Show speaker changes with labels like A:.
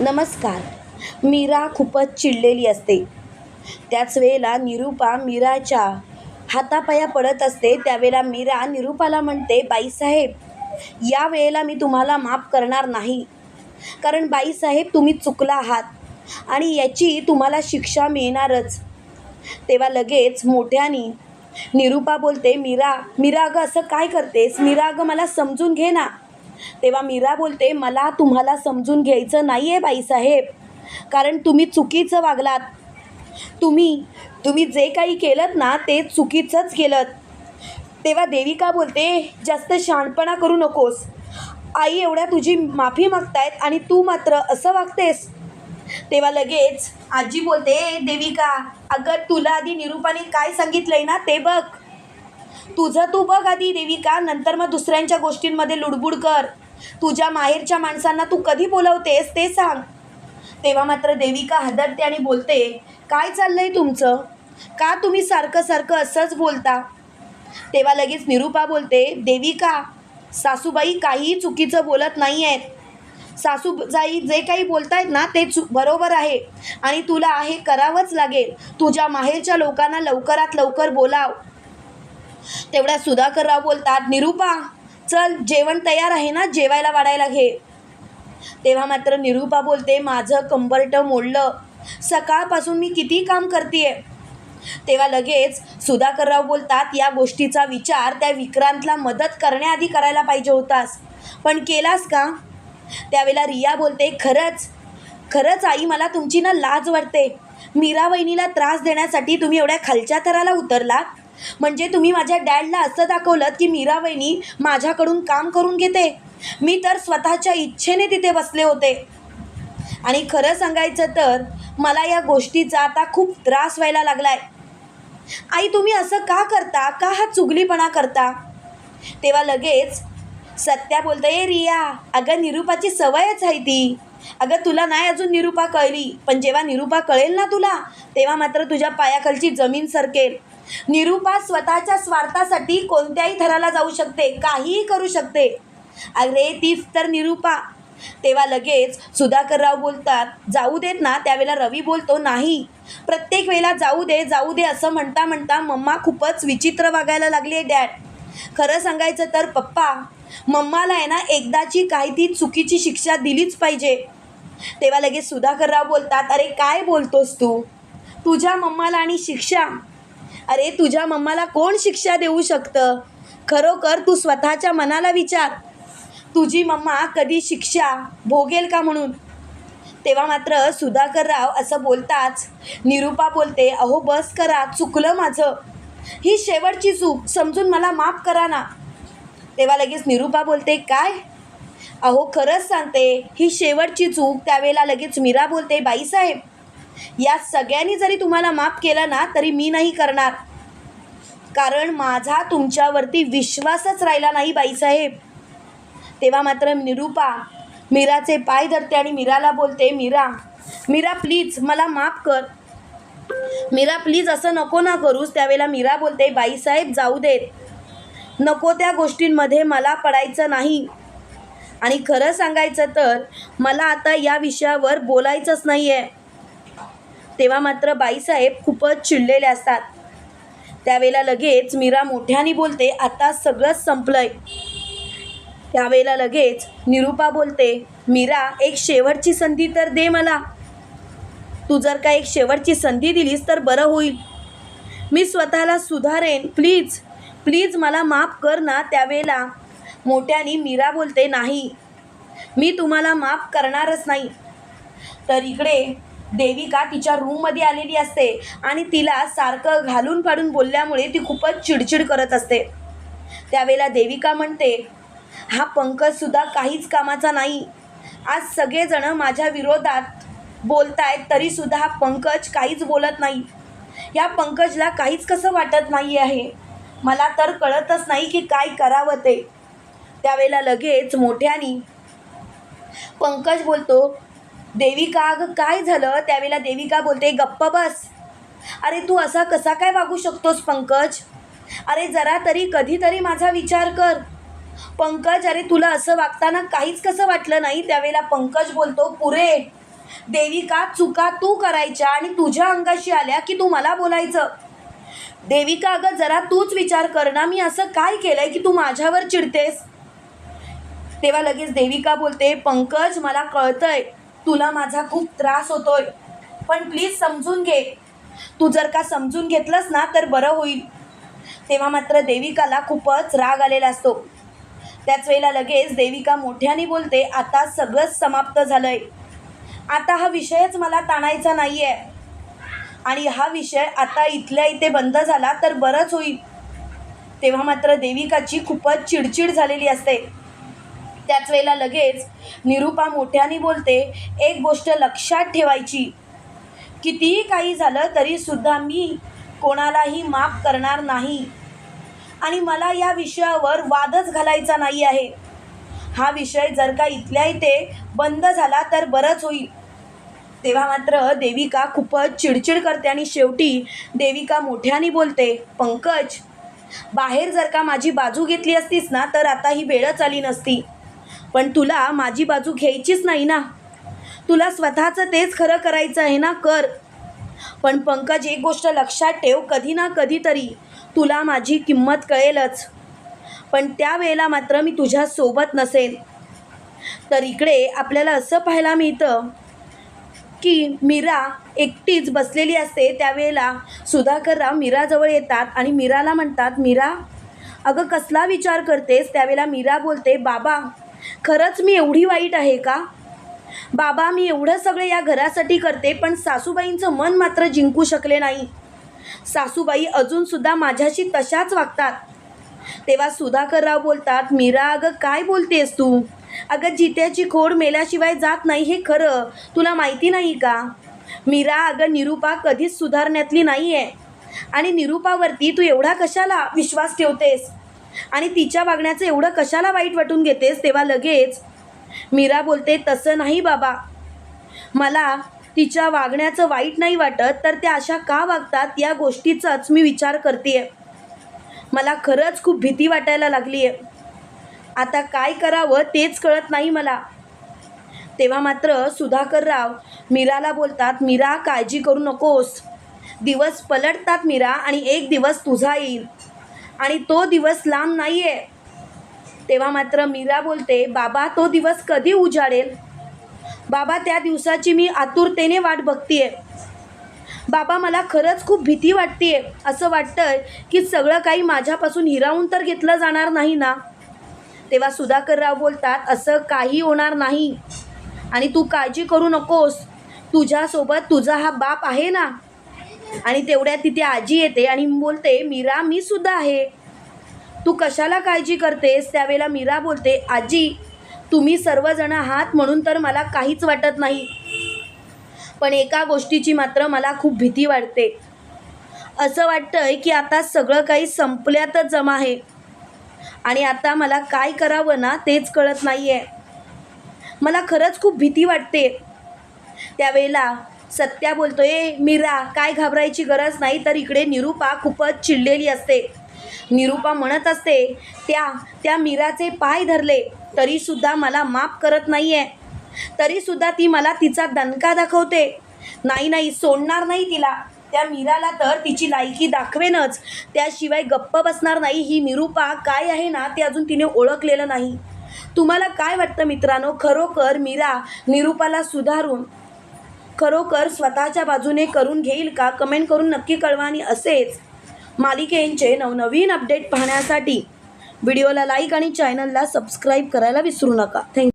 A: नमस्कार. मीरा खूपच चिडलेली असते. त्याच वेळेला निरूपा मीराच्या हातापाया पडत असते. त्यावेळेला मीरा निरूपाला म्हणते बाईसाहेब या वेळेला मी तुम्हाला माफ करणार नाही. कारण बाईसाहेब तुम्ही चुकला आहात आणि याची तुम्हाला शिक्षा मिळणारच. तेव्हा लगेच मोठ्यानी निरूपा बोलते मीरा मीरा अगं असं काय करतेस? मीरा अगं मला समजून घे ना. तेव्हा मीरा बोलते मला तुम्हाला समजून घ्यायचं नाही आहे बाईसाहेब. कारण तुम्ही चुकीचं वागलात. तुम्ही तुम्ही जे काही केलं ना ते चुकीचंच केलं तेव्हा देविका बोलते जास्त शहाणपणा करू नकोस. आई एवढ्या तुझी माफी मागतायत आणि तू मात्र असं वागतेस. तेव्हा लगेच आजी बोलते देविका अगं तुला आधी निरूपाने काय सांगितलंय ना ते बघ. तुझं तू बघ आधी देविका नंतर मग दुसऱ्यांच्या गोष्टींमध्ये लुडबुड कर. तुझ्या माहेरच्या माणसांना तू कधी बोलवतेस ते सांग. तेव्हा मात्र देविका हादरते आणि बोलते काय चाललंय तुमचं? का तुम्ही सारखं सारखं असंच बोलता? तेव्हा लगेच निरूपा बोलते देविका सासूबाई काहीही चुकीचं बोलत नाही आहेत सासूबाई जे काही बोलतायत ना ते चु बरोबर आहे आणि तुला हे करावंच लागेल. तुझ्या माहेरच्या लोकांना लवकरात लवकर बोलाव. तेवढ्या सुधाकरराव बोलतात निरूपा चल जेवण तयार आहे ना? जेवायला वाढायला घे. तेव्हा मात्र निरूपा बोलते माझं कंबरटं मोडलं. सकाळपासून मी किती काम करते तेव्हा लगेच सुधाकरराव बोलतात या गोष्टीचा विचार त्या विक्रांतला मदत करण्याआधी करायला पाहिजे होतास. पण केलास का? त्यावेळेला रिया बोलते खरंच खरंच आई मला तुमची ना लाज वाटते. मीरा वहिनीला त्रास देण्यासाठी तुम्ही एवढ्या खालच्या थराला उतरलात? म्हणजे तुम्ही माझ्या डॅडला असं दाखवलं की मीरा वहिनी माझ्याकडून काम करून घेते. मी तर स्वतःच्या इच्छेने तिथे बसले होते. आणि खरं सांगायचं तर मला या गोष्टीचा आता खूप त्रास व्हायला लागलाय. आई तुम्ही असं का करता? का हा चुगलीपणा करता? तेव्हा लगेच सत्या बोलतं ए रिया अगं निरूपाची सवयच आहे ती. अगं तुला नाही अजून निरूपा कळली पण जेव्हा निरूपा कळेल ना तुला तेव्हा मात्र तुझ्या पायाखालची जमीन सरकेल. निरूपा स्वतःच्या स्वार्थासाठी कोणत्याही थराला जाऊ शकते काहीही करू शकते. अरे तीच तर निरूपा. तेव्हा लगेच सुधाकरराव बोलतात जाऊ देत ना त्यावेळेला रवी बोलतो नाही. प्रत्येक वेळेला जाऊ दे जाऊ दे असं म्हणता म्हणता मम्मा खूपच विचित्र वागायला लागली आहे डॅड. खरं सांगायचं तर पप्पा मम्माला आहे ना एकदाची काही ती चुकीची शिक्षा दिलीच पाहिजे. तेव्हा लगेच सुधाकरराव बोलतात अरे काय बोलतोस तू? तुझ्या मम्माला आणि शिक्षा. अरे तुझ्या मम्माला कोण शिक्षा देऊ शकतं? खरोखर तू स्वतःच्या मनाला विचार. तुझी मम्मा कधी शिक्षा भोगेल का म्हणून? तेव्हा मात्र सुधाकरराव असं बोलताच निरूपा बोलते अहो बस करा चुकलं माझं. ही शेवटची चूक समजून मला माफ करा ना. तेव्हा लगेच निरूपा बोलते काय? अहो खरंच सांगते ही शेवटची चूक त्यावेळेला लगेच मीरा बोलते बाईसाहेब या सगळ्यांनी जरी तुम्हाला माफ केलं ना तरी मी नाही करणार. कारण माझा तुमच्यावरती विश्वासच राहिला नाही बाईसाहेब. तेव्हा मात्र निरूपा मीराचे पाय धरते आणि मीराला बोलते मीरा मीरा प्लीज मला माफ कर. मीरा प्लीज असं नको ना करूस. त्यावेळेला मीरा बोलते बाईसाहेब जाऊ देत. नको त्या गोष्टींमध्ये मला पडायचं नाही. आणि खरं सांगायचं तर मला आता या विषयावर बोलायचंच नाही आहे तेव्हा मात्र बाईसाहेब खूपच चिडलेले असतात. त्यावेळेला लगेच मीरा मोठ्याने बोलते आता सगळंच संपलंय. त्यावेळेला लगेच निरूपा बोलते मीरा एक शेवटची संधी तर दे मला. तू जर का एक शेवटची संधी दिलीस तर बरं होईल. मी स्वतःला सुधारेन. प्लीज प्लीज मला माफ कर ना. त्यावेळेला मोठ्याने मीरा बोलते नाही मी तुम्हाला माफ करणारच नाही. तर इकडे देविका तिच्या रूममध्ये आलेली असते आणि तिला सारखं घालून फाडून बोलल्यामुळे ती खूपच चिडचिड करत असते. त्यावेळेला देविका म्हणते हा पंकजसुद्धा काहीच कामाचा नाही. आज सगळेजणं माझ्या विरोधात बोलतायत तरीसुद्धा हा पंकज काहीच बोलत नाही. या पंकजला काहीच कसं वाटत नाही आहे मला तर कळतच नाही की काय करावं ते. त्यावेळेला लगेच मोठ्यानी पंकज बोलतो देविका अगं काय झालं? त्यावेळेला देविका बोलते गप्प बस. अरे तू असा कसा काय वागू शकतोस पंकज? अरे जरा तरी कधीतरी माझा विचार कर. पंकज अरे तुला असं वागताना काहीच कसं वाटलं नाही? त्यावेळेला पंकज बोलतो पुरे देविका चुका तू करायच्या आणि तुझ्या अंगाशी आल्या की तू मला बोलायचं? देविका अगं जरा तूच विचार कर ना मी असं काय केलं आहे की तू माझ्यावर चिडतेस? तेव्हा लगेच देविका बोलते पंकज मला कळतंय तुला माझा खूप त्रास होतोय. पण प्लीज समजून घे. तू जर का समजून घेतलंस ना तर बरं होईल. तेव्हा मात्र देविकाला खूपच राग आलेला असतो. त्याच वेळेला लगेच देविका मोठ्याने बोलते आता सगळंच समाप्त झालंय. आता हा विषयच मला ताणायचा नाही आहे आणि हा विषय आता इथल्या इथे बंद झाला तर बरंच होईल. तेव्हा मात्र देविकाची खूपच चिडचिड झालेली असते. त्याच वेळेला लगेच निरूपा मोठ्याने बोलते एक गोष्ट लक्षात ठेवायची. कितीही काही झालं तरीसुद्धा मी कोणालाही माफ करणार नाही. आणि मला या विषयावर वादच घालायचा नाही आहे. हा विषय जर का इथल्या इथे बंद झाला तर बरंच होईल. तेव्हा मात्र देविका खूपच चिडचिड करते आणि शेवटी देविका मोठ्याने बोलते पंकज बाहेर जर का माझी बाजू घेतली असतीस ना तर आता ही वेळच आली नसती. पण तुला माझी बाजू घ्यायचीच नाही ना. तुला स्वतःचं तेच खरं करायचं आहे ना कर. पण पंकज एक गोष्ट लक्षात ठेव कधी ना कधीतरी तुला माझी किंमत कळेलच. पण त्यावेळेला मात्र मी तुझ्यासोबत नसेल तर इकडे आपल्याला असं पाहायला मिळतं की मीरा एकटीच बसलेली असते. त्यावेळेला सुधाकरराव मीराजवळ येतात आणि मीराला म्हणतात मीरा अगं कसला विचार करतेस? त्यावेळेला मीरा बोलते बाबा खरंच मी एवढी वाईट आहे का? बाबा मी एवढं सगळं या घरासाठी करते पण सासूबाईंचं मन मात्र जिंकू शकले नाही. सासूबाई अजूनसुद्धा माझ्याशी तशाच वागतात. तेव्हा सुधाकरराव बोलतात मीरा अगं काय बोलतेस तू? अगं जित्याची खोड मेल्याशिवाय जात नाही हे खरं. तुला माहिती नाही का? मीरा अगं निरूपा कधीच सुधारण्यातली नाही आहे आणि निरूपावरती तू एवढा कशाला विश्वास ठेवतेस? आणि तिच्या वागण्याचं एवढं कशाला वाईट वाटून घेतेस तेव्हा लगेच मीरा बोलते तसं नाही बाबा. मला तिच्या वागण्याचं वाईट नाही वाटत तर त्या अशा का वागतात? या गोष्टीचाच मी विचार करते मला खरंच खूप भीती वाटायला लागली आहे आता काय करावं तेच कळत नाही मला. तेव्हा मात्र सुधाकरराव मीराला बोलतात मीरा काळजी करू नकोस. दिवस पलटतात मीरा आणि एक दिवस तुझा येईल. आणि तो दिवस लांब नाही आहे तेव्हा मात्र मीरा बोलते बाबा तो दिवस कधी उजाडेल? बाबा त्या दिवसाची मी आतुरतेने वाट बघतीये. बाबा मला खरंच खूप भीती वाटतेय. असं वाटतंय की सगळं काही माझ्यापासून हिरावून तर घेतलं जाणार नाही ना? तेव्हा सुधाकरराव बोलतात असं काही होणार नाही. आणि तू काळजी करू नकोस. तुझ्यासोबत तुझा हा बाप आहे ना? आणि तेवढ्यात तिथे आजी येते आणि बोलते मीरा मी सुद्धा आहे. तू कशाला काळजी करतेस? त्यावेळेला मीरा बोलते आजी तुम्ही सर्वजण आहात म्हणून तर मला काहीच वाटत नाही. पण एका गोष्टीची मात्र मला खूप भीती वाटते. असं वाटतंय की आता सगळं काही संपल्यातच जमा आहे. आणि आता मला काय करावं ना तेच कळत नाही आहे मला खरंच खूप भीती वाटते. त्यावेळेला सत्या बोलतोय मीरा काय घाबरायची गरज नाही तर इकडे निरूपा खूपच चिडलेली असते. निरूपा म्हणत असते त्या त्या मीराचे पाय धरले तरीसुद्धा मला माफ करत नाही आहे तरीसुद्धा ती मला तिचा दणका दाखवते. नाही नाही सोडणार नाही तिला. त्या मीराला तर तिची लायकी दाखवेनच. त्याशिवाय गप्प बसणार नाही ही निरूपा. काय आहे ना ते अजून तिने ओळखलेलं नाही. तुम्हाला काय वाटतं मित्रांनो? खरोखर मीरा निरूपाला सुधारून खरोखर स्वतःच्या बाजूने करून घेईल का? कमेंट करून नक्की कळवा आणि असेच मालिकेंचे नवनवीन अपडेट पाहण्यासाठी व्हिडिओला लाईक आणि चॅनलला सबस्क्राईब करायला विसरू नका. थँक्यू